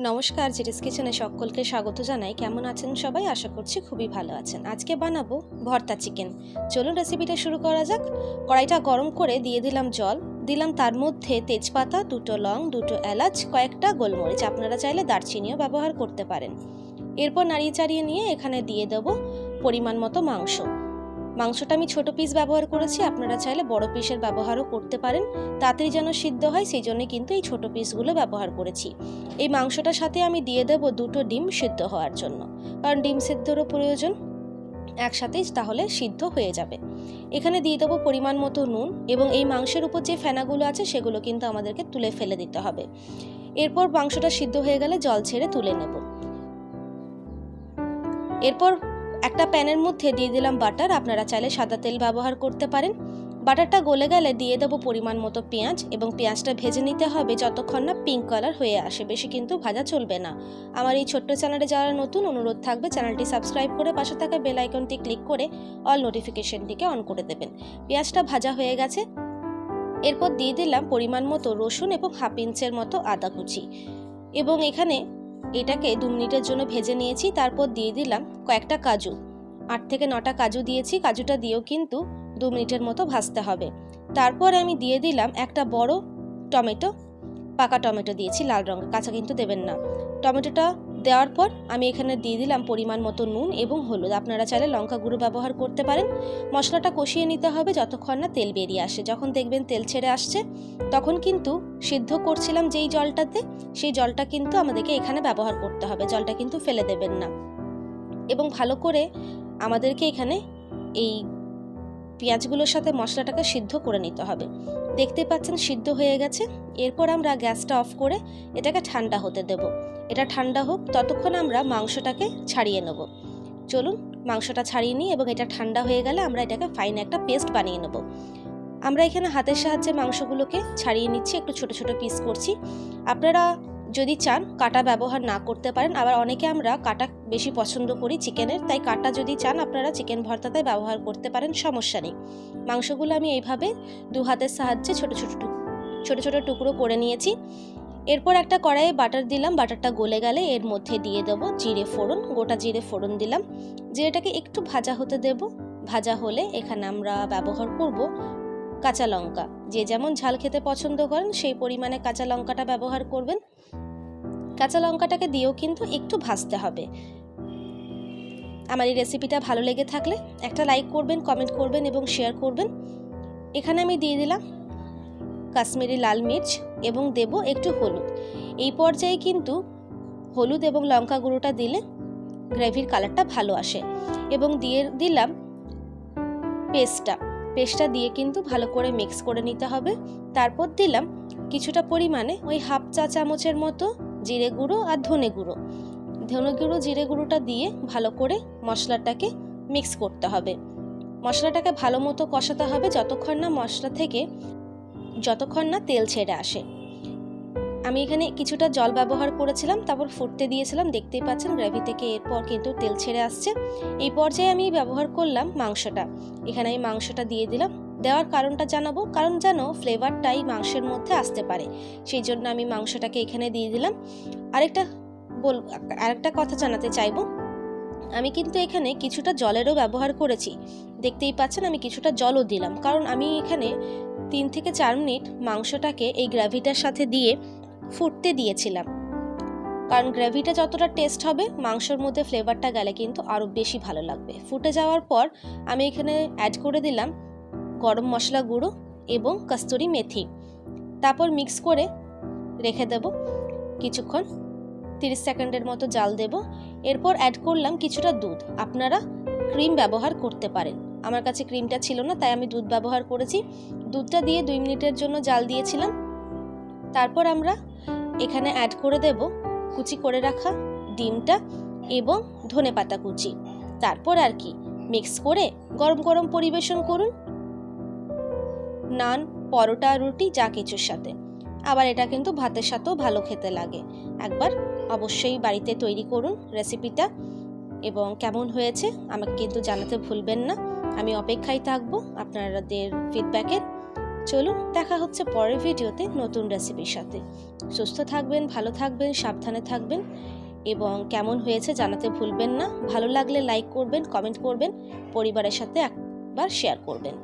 নমস্কার জিরিস কিচেনে সকলকে স্বাগত জানাই। কেমন আছেন সবাই? আশা করছি খুবই ভালো আছেন। আজকে বানাবো ভর্তা চিকেন। চলুন রেসিপিটা শুরু করা যাক। কড়াইটা গরম করে দিয়ে দিলাম জল। দিলাম তার মধ্যে তেজপাতা, দুটো লং, দুটো এলাচ, কয়েকটা গোলমরিচ। আপনারা চাইলে দারচিনিও ব্যবহার করতে পারেন। এরপর নাড়িয়ে চাড়িয়ে নিয়ে এখানে দিয়ে দেবো পরিমাণ মতো মাংস। মাংসটা আমি ছোট পিস ব্যবহার করেছি, আপনারা চাইলে বড় পিসের ব্যবহারও করতে পারেন। তাড়াতাড়ি যেন সিদ্ধ হয়, সেই জন্য কিন্তু এই ছোট পিসগুলো ব্যবহার করেছি। এই মাংসটার সাথে আমি দিয়ে দেব দুটো ডিম সিদ্ধ হওয়ার জন্য, কারণ ডিম সিদ্ধরও প্রয়োজন। একসাথেই তাহলে সিদ্ধ হয়ে যাবে। এখানে দিয়ে দেবো পরিমাণ মতো নুন এবং এই মাংসের উপর যে ফেনাগুলো আছে, সেগুলো কিন্তু আমাদেরকে তুলে ফেলে দিতে হবে। এরপর মাংসটা সিদ্ধ হয়ে গেলে জল ছেড়ে তুলে নেব। এরপর একটা প্যানের মধ্যে দিয়ে দিলাম বাটার। আপনারা চাইলে সাদা তেল ব্যবহার করতে পারেন। বাটারটা গলে গেলে দিয়ে দেবো পরিমাণ মতো পেঁয়াজ এবং পেঁয়াজটা ভেজে নিতে হবে যতক্ষণ না পিঙ্ক কালার হয়ে আসে। বেশি কিন্তু ভাজা চলবে না। আমার এই ছোট্ট চ্যানেলে যারা নতুন, অনুরোধ থাকবে চ্যানেলটি সাবস্ক্রাইব করে পাশে থাকা বেল আইকনটি ক্লিক করে অল নোটিফিকেশনটিকে অন করে দেবেন। পেঁয়াজটা ভাজা হয়ে গেছে। এরপর দিয়ে দিলাম পরিমাণ মতো রসুন এবং হাফ ইঞ্চের মতো আদা কুচি। এবং এখানে এটাকে দু মিনিটের জন্য ভেজে নিয়েছি, তারপর দিয়ে দিলাম কয়েকটা কাজু। আট থেকে নটা কাজু দিয়েছি, কাজুটা দিয়েও কিন্তু দু মিনিটের মতো ভাজতে হবে। তারপর আমি দিয়ে দিলাম একটা বড় টমেটো, পাকা টমেটো দিয়েছি লাল রঙের, কাঁচা কিন্তু দেবেন না। টমেটোটা দেওয়ার পর আমি এখানে দিয়ে দিলাম পরিমাণ মতো নুন এবং হলুদ। আপনারা চাইলে লঙ্কা গুঁড়ো ব্যবহার করতে পারেন। মশলাটা কষিয়ে নিতে হবে যতক্ষণ না তেল বেরিয়ে আসে। যখন দেখবেন তেল ছেড়ে আসছে, তখন কিন্তু সিদ্ধ করছিলাম যেই জলটাতে, সেই জলটা কিন্তু আমাদেরকে এখানে ব্যবহার করতে হবে। জলটা কিন্তু ফেলে দেবেন না। এবং ভালো করে আমাদেরকে এখানে এই পেঁয়াজগুলোর সাথে মশলাটাকে সিদ্ধ করে নিতে হবে। দেখতে পাচ্ছেন সিদ্ধ হয়ে গেছে। এরপর আমরা গ্যাসটা অফ করে এটাকে ঠান্ডা হতে দেব। এটা ঠান্ডা হোক, ততক্ষণ আমরা মাংসটাকে ছাড়িয়ে নেব। চলুন, মাংসটা ছাড়িয়ে নিই এবং এটা ঠান্ডা হয়ে গেলে আমরা এটাকে ফাইন একটা পেস্ট বানিয়ে নেব। আমরা এখানে হাতের সাহায্যে মাংসগুলোকে ছাড়িয়ে নিচ্ছি, একটু ছোট ছোট পিস করছি। আপনারা যদি চান, কাটা ব্যবহার না করতে পারেন। আবার অনেকে আমরা কাটা বেশি পছন্দ করি চিকেনের, তাই কাটা যদি চান, আপনারা চিকেন ভর্তাতে ব্যবহার করতে পারেন, সমস্যা নেই। মাংসগুলো আমি এইভাবে দু হাতের সাহায্যে ছোট ছোট ছোট ছোট টুকরো করে নিয়েছি। এরপর একটা কড়াইয়ে বাটার দিলাম, বাটারটা গলে গেলে এর মধ্যে দিয়ে দেবো জিরে ফোড়ন, গোটা জিরে ফোড়ন দিলাম। জিরেটাকে একটু ভাজা হতে দেব। ভাজা হলে এখানে আমরা ব্যবহার করব কাঁচা লঙ্কা। যে যেমন ঝাল খেতে পছন্দ করেন, সেই পরিমাণে কাঁচা লঙ্কাটা ব্যবহার করবেন। কাঁচা লঙ্কাটাকে দিয়েও কিন্তু একটু ভাজতে হবে। আমার এই রেসিপিটা ভালো লেগে থাকলে একটা লাইক করবেন কমেন্ট করবেন এবং শেয়ার করবেন। এখানে আমি দিয়ে দিলাম কাশ্মীরি লাল মির্চ এবং দেব একটু হলুদ। এই পর্যায়ে কিন্তু হলুদ এবং লঙ্কা গুঁড়োটা দিলে গ্রেভির কালারটা ভালো আসে এবং দিয়ে দিলাম পেস্টটা পেস্টটা দিয়ে কিন্তু ভালো করে মিক্স করে নিতে হবে। তারপর দিলাম কিছুটা পরিমাণে ওই হাফ চা চামচের মতো জিরে গুঁড়ো আর ধনে গুঁড়ো। ধনে গুঁড়ো, জিরে গুঁড়োটা দিয়ে ভালো করে মশলাটাকে মিক্স করতে হবে। মশলাটাকে ভালো মতো কষাতে হবে যতক্ষণ না মশলা থেকে, যতক্ষণ না তেল ছেড়ে আসে। আমি এখানে কিছুটা জল ব্যবহার করেছিলাম, তারপর ফুটতে দিয়েছিলাম, দেখতেই পাচ্ছেন গ্রেভি থেকে এরপর কিন্তু তেল ছেড়ে আসছে। এই পর্যায়ে আমি ব্যবহার করলাম মাংসটা। এখানে আমি মাংসটা দিয়ে দিলাম। দেওয়ার কারণটা জানাব, কারণ যেন ফ্লেভারটাই মাংসের মধ্যে আসতে পারে। সেই জন্য আমি মাংসটাকে এখানে দিয়ে দিলাম। আরেকটা বল, আরেকটা কথা জানাতে চাইব। আমি কিন্তু এখানে কিছুটা জলেরও ব্যবহার করেছি। দেখতেই পাচ্ছেন আমি কিছুটা জলও দিলাম। কারণ আমি এখানে তিন থেকে চার মিনিট মাংসটাকে এই গ্র্যাভিটার সাথে দিয়ে ফুটতে দিয়েছিলাম। কারণ গ্রেভিটা যতটা টেস্ট হবে, মাংসর মধ্যে ফ্লেভারটা গেলে কিন্তু আরও বেশি ভালো লাগবে। ফুটে যাওয়ার পর আমি এখানে অ্যাড করে দিলাম গরম মশলা গুঁড়ো এবং কস্তুরি মেথি। তারপর মিক্স করে রেখে দেব। কিছুক্ষণ, তিরিশ সেকেন্ডের মতো জাল দেব। এরপর অ্যাড করলাম কিছুটা দুধ। আপনারা ক্রিম ব্যবহার করতে পারেন। আমার কাছে ক্রিমটা ছিল না, তাই আমি দুধ ব্যবহার করেছি। দুধটা দিয়ে দুই মিনিটের জন্য জাল দিয়েছিলাম। তারপর আমরা এখানে অ্যাড করে দেব কুচি করে রাখা ডিমটা এবং ধনে পাতা কুচি। তারপর আর কি মিক্স করে গরম গরম পরিবেশন করুন। নান, পরোটা, রুটি, যা কিছুর সাথে। আবার এটা কিন্তু ভাতের সাথেও ভালো খেতে লাগে। একবার অবশ্যই বাড়িতে তৈরি করুন রেসিপিটা এবং কেমন হয়েছে আমাকে কিন্তু জানাতে ভুলবেন না। আমি অপেক্ষায় থাকব আপনাদের ফিডব্যাকের চলুন দেখা হচ্ছে পরের ভিডিওতে নতুন রেসিপির সাথে। সুস্থ থাকবেন, ভালো থাকবেন, সাবধানে থাকবেন এবং কেমন হয়েছে জানাতে ভুলবেন না। ভালো লাগলে লাইক করবেন কমেন্ট করবেন, পরিবারের সাথে একবার শেয়ার করবেন।